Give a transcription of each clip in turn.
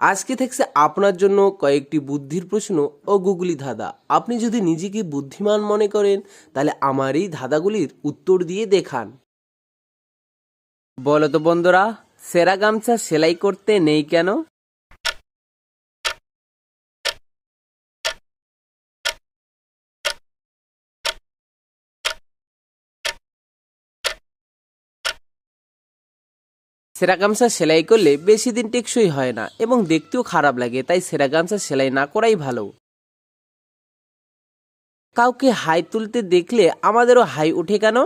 আজকে থাকছে আপনার জন্য কয়েকটি বুদ্ধির প্রশ্ন ও গুগলি ধাঁধা। আপনি যদি নিজেকে বুদ্ধিমান মনে করেন, তাহলে আমার এই ধাঁধাগুলির উত্তর দিয়ে দেখান। বলতো বন্ধুরা, সেরা গামছা সেলাই করতে নেই কেন? সেরা গামছা সেলাই করলে বেশি দিন টেকসই হয় না এবং দেখতেও খারাপ লাগে, তাই সেরা গামছা সেলাই না করাই ভালো। কাউকে হাই তুলতে দেখলে আমাদেরও হাই উঠে কেন?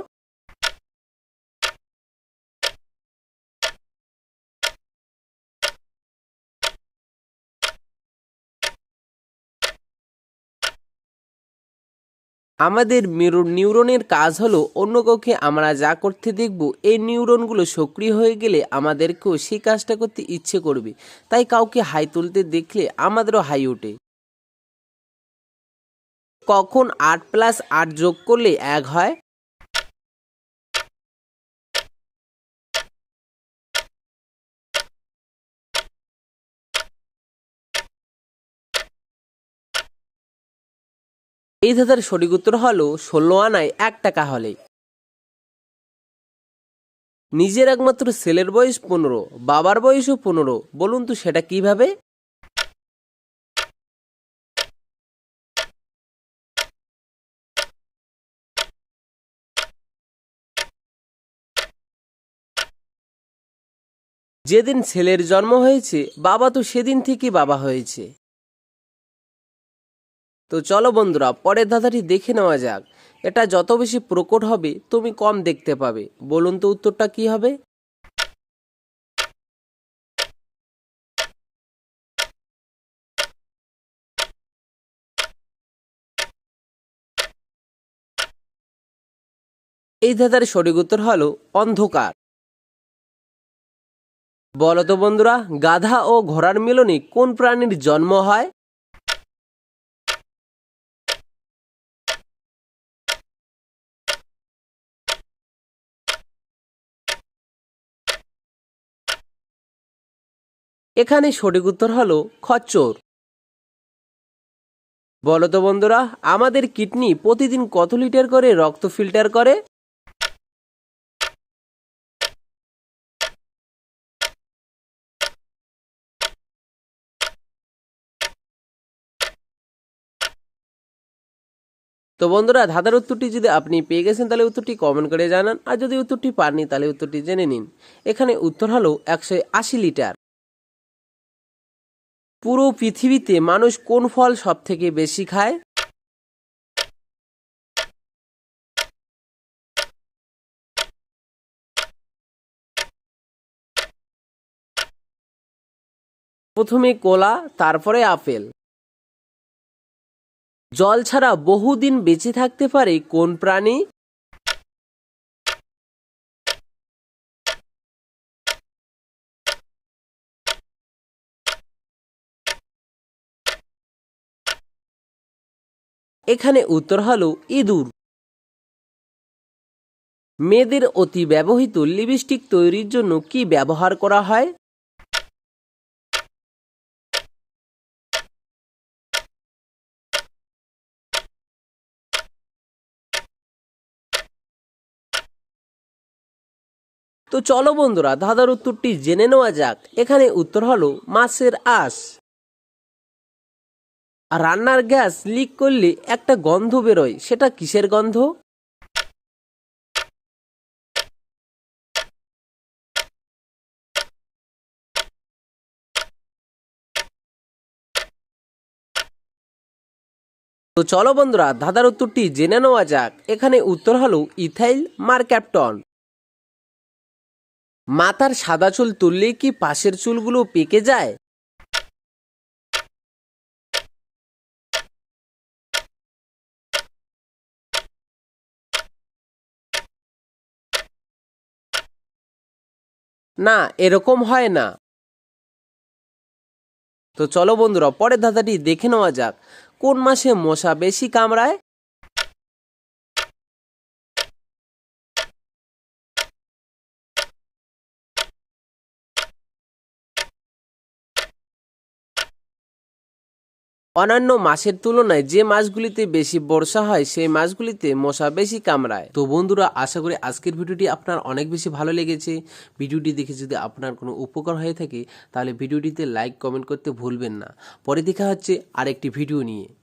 আমাদের মেরুর নিউরনের কাজ হলো অন্য কাউকে আমরা যা করতে দেখব, এই নিউরনগুলো সক্রিয় হয়ে গেলে আমাদেরকেও সেই কাজটা করতে ইচ্ছে করবে। তাই কাউকে হাই তুলতে দেখলে আমাদেরও হাই ওঠে। কখন আট প্লাস আট যোগ করলে এক হয়? এই ধাঁধার সঠিক উত্তর হলো ষোলো আনায় এক টাকা হলে। নিজের একমাত্র ছেলের বয়স পনেরো, বাবার বয়সও পনেরো, বলুন তো সেটা কীভাবে? যেদিন ছেলের জন্ম হয়েছে, বাবা তো সেদিন থেকে বাবা হয়েছে। তো চলো বন্ধুরা, পরের ধাঁধাটি দেখে নেওয়া যাক। এটা যত বেশি প্রকট হবে, তুমি কম দেখতে পাবে। বলুন তো উত্তরটা কি হবে? এই ধাঁধার সঠিক উত্তর হলো অন্ধকার। বলো তো বন্ধুরা, গাধা ও ঘোড়ার মিলনে কোন প্রাণীর জন্ম হয়? এখানে সঠিক উত্তর হলো খচ্চর। বলো তো বন্ধুরা, আমাদের কিডনি প্রতিদিন কত লিটার করে রক্ত ফিল্টার করে? তো বন্ধুরা, ধাঁধার উত্তরটি যদি আপনি পেয়ে গেছেন, তাহলে উত্তরটি কমেন্ট করে জানান। আর যদি উত্তরটি পাননি, তাহলে উত্তরটি জেনে নিন। এখানে উত্তর হলো একশো আশি লিটার। পুরো পৃথিবীতে মানুষ কোন ফল সব থেকে বেশি খায়? প্রথমে কলা, তারপরে আপেল। জল ছাড়া বহুদিন বেঁচে থাকতে পারে কোন প্রাণী? এখানে উত্তর হলো ইঁদুর। মেয়েদের অতি ব্যবহৃত লিপস্টিক তৈরির জন্য কি ব্যবহার করা হয়? তো চলো বন্ধুরা, ধাঁধার উত্তরটি জেনে নেওয়া যাক। এখানে উত্তর হলো মাছের আঁশ। রান্নার গ্যাস লিক করলে একটা গন্ধ বেরোয়। সেটা কিসের গন্ধ? তো চলো বন্ধুরা, ধাঁধার উত্তরটি জেনে নেওয়া যাক। এখানে উত্তর হলো ইথাইল মারক্যাপটন মাথার সাদা চুল তুললে কি পাশের চুলগুলো পেকে যায়? না, এরকম হয় না। তো চলো বন্ধুরা, পরের ধাঁধাটি দেখে নেওয়া যাক। কোন মাসে মশা বেশি কামড়ায়? অন্যান্য মাসের তুলনায় যে মাসগুলিতে বেশি বর্ষা হয়, সেই মাসগুলিতে মশা বেশি কামড়ায়। তো বন্ধুরা, আশা করি আজকের ভিডিওটি আপনার অনেক বেশি ভালো লেগেছে। ভিডিওটি দেখে যদি আপনার কোনো উপকার হয়ে থাকে, তাহলে ভিডিওটিতে লাইক, কমেন্ট করতে ভুলবেন না। পরে দেখা হচ্ছে আরেকটি ভিডিও নিয়ে।